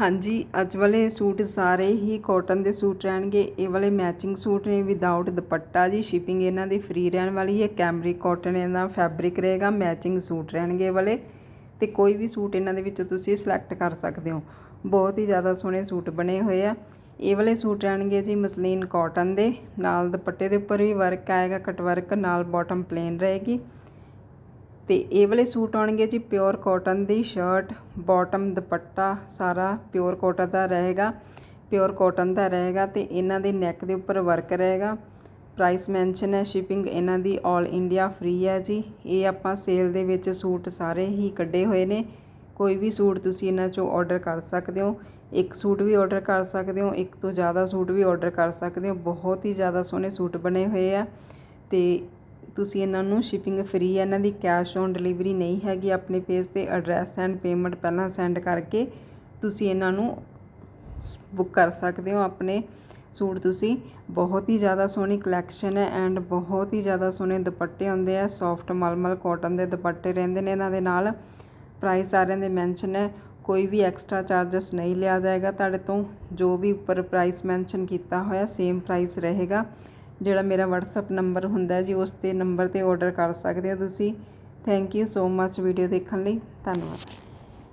ਹਾਂਜੀ, ਅੱਜ ਵਾਲੇ ਸੂਟ ਸਾਰੇ ਹੀ ਕਾਟਨ ਦੇ ਸੂਟ ਰਹਿਣਗੇ। ਇਹ ਵਾਲੇ ਮੈਚਿੰਗ ਸੂਟ ਨੇ ਵਿਦਆਊਟ ਦੁਪੱਟਾ ਜੀ ਸ਼ਿਪਿੰਗ ਇਹਨਾਂ ਦੀ ਫ੍ਰੀ ਰਹਿਣ ਵਾਲੀ ਹੈ। ਕੈਮਰਿਕ ਕਾਟਨ ਇਹਨਾਂ ਫੈਬਰਿਕ ਰਹੇਗਾ ਮੈਚਿੰਗ ਸੂਟ ਰਹਿਣਗੇ ਇਹ ਵਾਲੇ। ਤੇ ਕੋਈ ਵੀ ਸੂਟ ਇਹਨਾਂ ਦੇ ਵਿੱਚੋਂ ਤੁਸੀਂ ਸਿਲੈਕਟ ਕਰ ਸਕਦੇ ਹੋ। ਬਹੁਤ ਹੀ ਜ਼ਿਆਦਾ ਸੋਹਣੇ ਸੂਟ ਬਣੇ ਹੋਏ ਆ। ਇਹ ਵਾਲੇ ਸੂਟ ਰਹਿਣਗੇ ਜੀ ਮਸਲੀਨ ਕਾਟਨ ਦੇ। ਨਾਲ ਦੁਪੱਟੇ ਦੇ ਉੱਪਰ ਵੀ ਵਰਕ ਆਏਗਾ ਕਟ ਵਰਕ ਨਾਲ ਬਾਟਮ ਪਲੇਨ ਰਹੇਗੀ। ਤੇ ਇਹ ਵਾਲੇ ਸੂਟ ਆਉਣਗੇ ਜੀ ਪਿਓਰ ਕਾਟਨ ਦੀ ਸ਼ਰਟ ਬਾਟਮ ਦੁਪੱਟਾ ਸਾਰਾ ਪਿਓਰ ਕਾਟਨ ਦਾ ਰਹੇਗਾ, ਪਿਓਰ ਕਾਟਨ ਦਾ ਰਹੇਗਾ ਤੇ ਇਹਨਾਂ ਦੇ ਨੈਕ ਦੇ ਉੱਪਰ ਵਰਕ ਰਹੇਗਾ। ਪ੍ਰਾਈਸ ਮੈਂਸ਼ਨ ਹੈ ਸ਼ਿਪਿੰਗ ਇਹਨਾਂ ਦੀ 올 ਇੰਡੀਆ ਫ੍ਰੀ ਹੈ ਜੀ। ਇਹ ਆਪਾਂ ਸੇਲ ਦੇ ਵਿੱਚ ਸੂਟ ਸਾਰੇ ਹੀ ਕੱਢੇ ਹੋਏ ਨੇ। ਕੋਈ ਵੀ ਸੂਟ ਤੁਸੀਂ ਇਹਨਾਂ ਚੋਂ ਆਰਡਰ ਕਰ ਸਕਦੇ ਹੋ। ਇੱਕ ਸੂਟ ਵੀ ਆਰਡਰ ਕਰ ਸਕਦੇ ਹੋ, ਇੱਕ ਤੋਂ ਜ਼ਿਆਦਾ ਸੂਟ ਵੀ ਆਰਡਰ ਕਰ ਸਕਦੇ ਹੋ। ਬਹੁਤ ਹੀ ਜ਼ਿਆਦਾ ਸੋਹਣੇ ਸੂਟ ਬਣੇ ਹੋਏ ਆ ਤੇ ਤੁਸੀਂ ਇਹਨਾਂ ਨੂੰ ਸ਼ਿਪਿੰਗ ਫ੍ਰੀ ਹੈ ਇਹਨਾਂ ਦੀ ਕੈਸ਼ ਔਨ ਡਿਲੀਵਰੀ ਨਹੀਂ ਹੈਗੀ, ਆਪਣੇ ਪੇਜ ਤੇ ਐਡਰੈਸ ਐਂਡ ਪੇਮੈਂਟ ਪਹਿਲਾਂ ਸੈਂਡ ਕਰਕੇ ਤੁਸੀਂ ਇਹਨਾਂ ਨੂੰ ਬੁੱਕ ਕਰ ਸਕਦੇ ਹੋ ਆਪਣੇ ਸੂਟ ਤੁਸੀਂ। ਬਹੁਤ ਹੀ ਜ਼ਿਆਦਾ ਸੋਹਣੀ ਕਲੈਕਸ਼ਨ ਹੈ ਐਂਡ ਬਹੁਤ ਹੀ ਜ਼ਿਆਦਾ ਸੋਹਣੇ ਦੁਪੱਟੇ ਹੁੰਦੇ ਆ ਸੌਫਟ ਮਲਮਲ ਕਾਟਨ ਦੇ ਦੁਪੱਟੇ ਰਹਿੰਦੇ ਨੇ ਇਹਨਾਂ ਦੇ ਨਾਲ। ਪ੍ਰਾਈਸ ਸਾਰਿਆਂ ਦੇ ਮੈਂਸ਼ਨ ਹੈ, ਕੋਈ ਵੀ ਐਕਸਟਰਾ ਚਾਰजेस ਨਹੀਂ ਲਿਆ ਜਾਏਗਾ। ਤੁਹਾਡੇ ਤੋਂ ਜੋ ਵੀ ਉੱਪਰ ਪ੍ਰਾਈਸ ਮੈਂਸ਼ਨ ਕੀਤਾ ਹੋਇਆ ਸੇਮ ਪ੍ਰਾਈਸ ਰਹੇਗਾ। ਜਿਹੜਾ ਮੇਰਾ WhatsApp ਨੰਬਰ ਹੁੰਦਾ ਜੀ, ਉਸ ਤੇ ਨੰਬਰ ਤੇ ਆਰਡਰ ਕਰ ਸਕਦੇ ਹੋ ਤੁਸੀਂ। Thank you so much video ਦੇਖਣ ਲਈ। ਧੰਨਵਾਦ।